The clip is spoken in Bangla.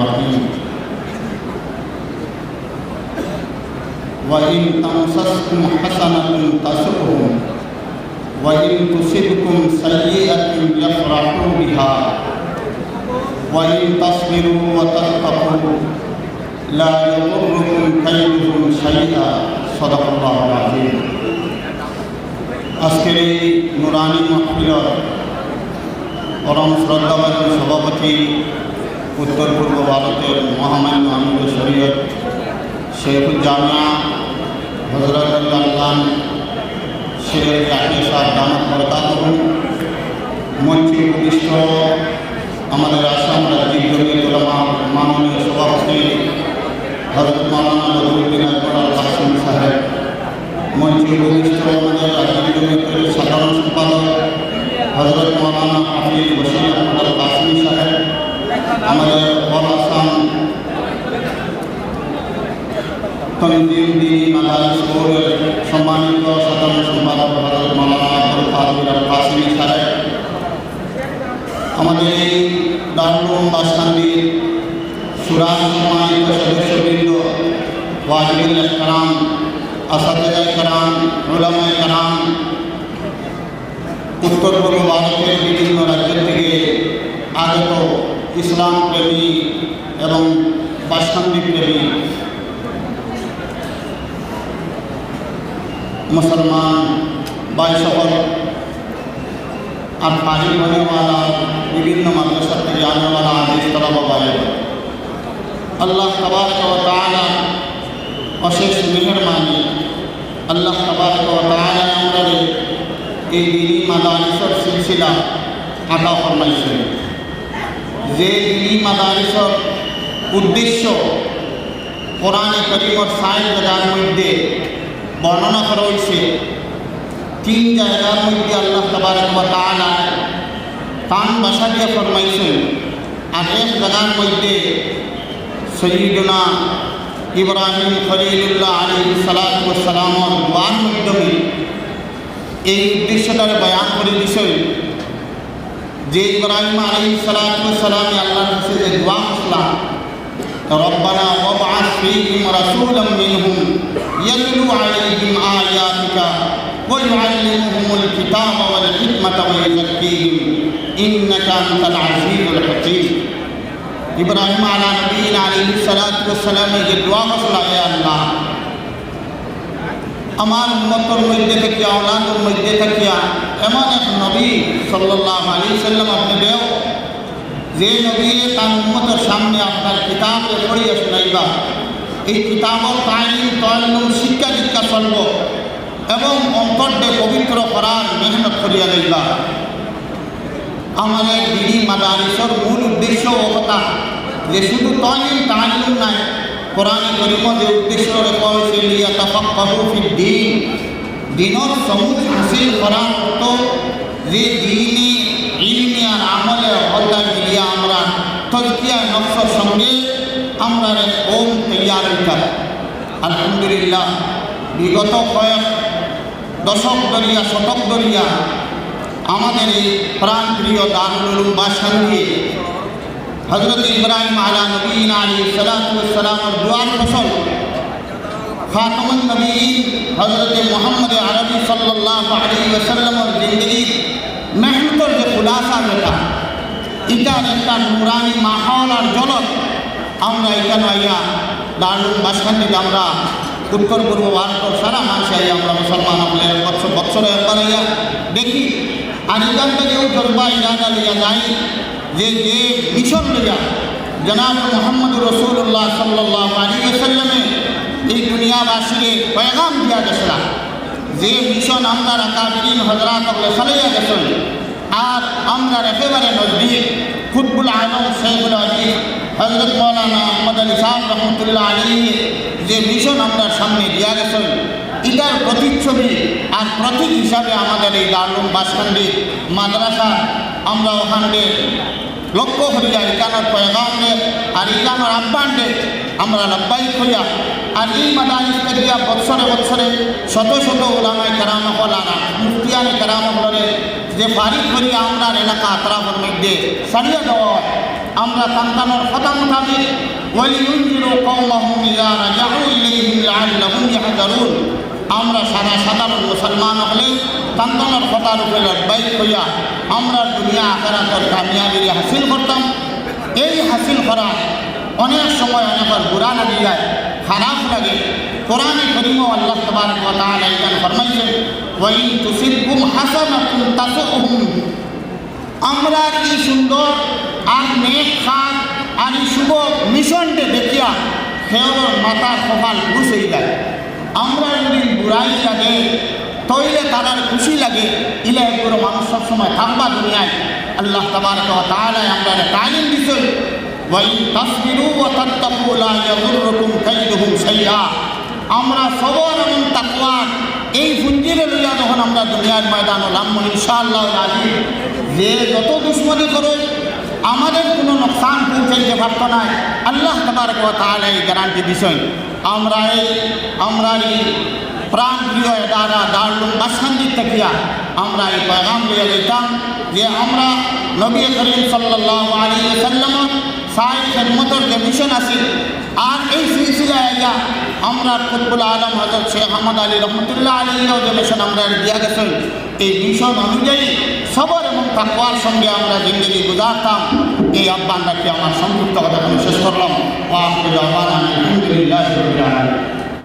الرحيم وإن تمسسكم حسنة تسؤهم وإن تصبكم سيئة يفرحوا بها وإن تصبروا وتتقوا لا يضركم كيدهم شيئا صدق الله العظيم আজকের এই নুরানি মাহফিলর পরম শ্রদ্ধাবাদী সভাপতি উত্তর পূর্ব ভারতের মহামান্য আমির শরীয়ত শেখুল জামিয়া হজরত আল্লাহ শেখ জাকির সাহ দামত বরকাত মঞ্চে উপবিষ্ট আমাদের আসাম রাজ্যিক উলামা মাননীয় সভাপতি হজরত মাওলানা নজরুদ্দিন আকবর আল কাসিম সাহেব, মঞ্চে উপবিষ্ট আমাদের রাজ্যিক জমিয়তের সাধারণ সম্পাদক হজরত মৌলানা হাফিজ বসির আহমদ আল কাসিম সাহেব আমাদের অল আসাম তনজিম দিনী মাদারিস বোর্ডের সম্মানিত সাধারণ সম্পাদক কাসিম সাহেব। আমাদের এই দারুম বাসকান্দির সুরাজ সম্মানিত সদস্যবৃন্দ, ওয়াজিবুল ইকরাম আসাদাই কারাম ওলামায় কারাম, উত্তর পূর্ব ভারতের বিভিন্ন রাজ্য থেকে আগত ইসলাম প্রেমী এবং বাসকান্দি প্রেমী মুসলমান বাই সকল আর পানি বনেওয়ালা, বিভিন্ন মাদ্রাসা থেকে আনেওয়ালা আদেশ তলাবা, বাইরে। আল্লাহ তবারক ও তাআলা অশেষ মেহরবানি। আল্লাহ তবারক ও তাআলা আমাদের এই দিনী মাদারিসর সিলসিলা আঁকা ফরমাইছেন। যে দিনী মাদারিসর উদ্দেশ্য কোরআনে করিমর সাইন জায়গার মধ্যে বর্ণনা করা হয়েছে। তিন জায়গার মধ্যে আল্লাহ তাআলা তান ভাষা দিয়ে ফরমাইছেন আর এক জায়গার মধ্যে সৈয়দনা ইব্রাহিম খলিলুল্লাহ আলী সালাতামর দোয়ার মাধ্যমে এই উদ্দেশ্যটার বয়ান করে দিছেন যে ইব্রাহিম আলী সালাতামে আল্লাহর কাছে যে দোয়া আসলাম ربنا وابعث فيهم رسولا منهم يتلو عليهم آياتك ويعلمهم الكتاب والحكمة ويزكيهم إنك أنت العزيز الحكيم ইব্রাহিম আলা নবীন আলী সালাতামের যে দোয়া মশলা হে আল্লাহ আমার উন্মতর মধ্যে থাকিয়া ওলাদের মধ্যে থাকিয়া এমন এক নবী সাল্লাহ আলী সাল্লাম আপনি দেও যে নবী তার উন্মতের সামনে আপনার কিতাবে পড়িয়া শোনাইবা, এই কিতাবর তাইম তয়লুম শিক্ষা দীক্ষা চলব এবং অন্তর্দে পবিত্র করার মেহনত করিয়া লইবা। আমাদের দিনী মাদারিসর মূল উদ্দেশ্য ও কথা যে শুধু তলিম তালিম নাই, কোরআন করিম যে উদ্দেশ্য রেখা হয়েছে লিয়া তাফাক্কাহু ফিদ দিন। দিনের সমুদ হাসিল করার মতো যে দিনী ইলমি আর হত্যা মিলিয়া আমরা তজকিয়া নকশর সঙ্গে আমরা ওম তৈয়ার হইতাম। আলহামদুলিল্লাহ, বিগত কয়েক দশক দরিয়া শতক দরিয়া আমাদের এই প্রাণ প্রিয় দারুল উলুম বাসাঙ্গী হজরত ইব্রাহিম আলা নবীন আলী সালাতামের দুয়ার ফসল খাতমুন নবীন হজরত মোহাম্মদ আরবি সাল্লাহ আলী ওসাল্লামর জিন্দগি মেহনতর যে খুলাসা যেটা ইটার একটা নুরানি মাহল আর জলত আমরা এখানে আইয়া দারুল বাসখান্ডিতে আমরা উত্তর পূর্ব ভারতের সারা মানুষে আইয়া আমরা মুসলমান আমাদের বছর বছরে একবার আইয়া দেখি। আর এখান থেকেও জলবা ইরাদা লিয়া যায় যে যে মিশন লিয়া জনাব মোহাম্মদ রসুল্লাহ সাল্লাহ আলী সাল্লামে এই দুনিয়াবাসীকে পয়গাম দিয়া গেছিল যে মিশন আমরা রাকাবিন হজরাত সালাইয়া গেছেন আর আমরা একেবারে নজদিক কুতবুল আলম শেখুল আজিজ হজরত মৌলানা আহমদ আলী সাহ রহমতুল্লাহ আলী যে মিশন আমরা সামনে দিয়া গেছেন, এটার প্রতিচ্ছবি আর প্রতীক হিসাবে আমাদের এই দারুম বাসকান্দি মাদ্রাসা, আমরা ওখানে লক্ষ্য করিয়া ইকানোর পয়গামে আর ইকানোর আহ্বানে আমরা লব্বাই করিয়া আর এই মাদারিস করিয়া বৎসরে বৎসরে শত শত ওলামায় কেরাম হলারা মুফতিয়ানে কেরাম হলরে যে ফারিক করিয়া আমরা এলাকা আতরাফের মধ্যে, সারিয়ে দেওয়া আমরা সন্তানের কথা মোতাবিক ওয়ালিউনজিরু কওমাহুম ইযা রাজাউ ইলাইহিম লাআল্লাহুম ইয়াহজারুন। আমরা সারা সাধারণ মুসলমান হলে সন্তানের কথার উপরে লব্বাই হইয়া আমরা দুনিয়া আখেরাতের কামিয়াবি হাসিল করতাম। এই হাসিল করা অনেক সময় অনেকের বুড়া লাগে যায় খারাপ লাগে। কোরআনে করিম আল্লাহ ওয়া তাআলা এখানে ফরমাইছেন, ওয়াইন তুসিবকুম হাসানাতুন তাসুহুম আমরা কি সুন্দর, আর নেক খান আর এই শুভ মিশনকে দেখিয়া সেওর মাথার কপাল ঘুষ হয়ে যায়। আমরা যদি বুড়াই লাগে, তৈলে তারার খুশি লাগে ইলে একগুলো মানুষ সবসময় থাকবা দুনিয়ায়। আল্লাহ তাবারক ওয়া তাআলা আমরা তালিম দিছেন আমরা সবর এবং তাকওয়া, এই পুঞ্জিরে লইয়া যখন আমরা দুনিয়ার ময়দান হলাম ইনশাআল্লাহ আজিজ যে যত দুশ্মনী করে আমাদের কোনো নোকসান পৌঁছাইতে পারত না। আল্লাহ ওয়া তাআলা এই গ্যারান্টি দিছেন। আমরা এই আমরা এই প্রাণ প্রিয় দ্বারা দারুল মাসখান্দির থাকিয়া আমরা এই পয়গাম লিয়ে লইতাম যে আমরা নবী করিম সাল্লাল্লাহু আলাইহি সাল্লাম সাই খেদমতের যে মিশন আছে, আর এই সিলসিলায় আইয়া আমরা কুতবুল আলম হজরত শেখ আহমদ আলী রহমতুল্লাহ আলীও যে মিশন আমরা দিয়া গেছেন এই মিশন অনুযায়ী সবর এবং তাকুয়ার সঙ্গে আমরা জিন্দগি গুজারতাম। এই আহ্বান রাখি, আমার সংযুক্ত কথা আমি শেষ করলাম। আলহামদুলিল্লাহ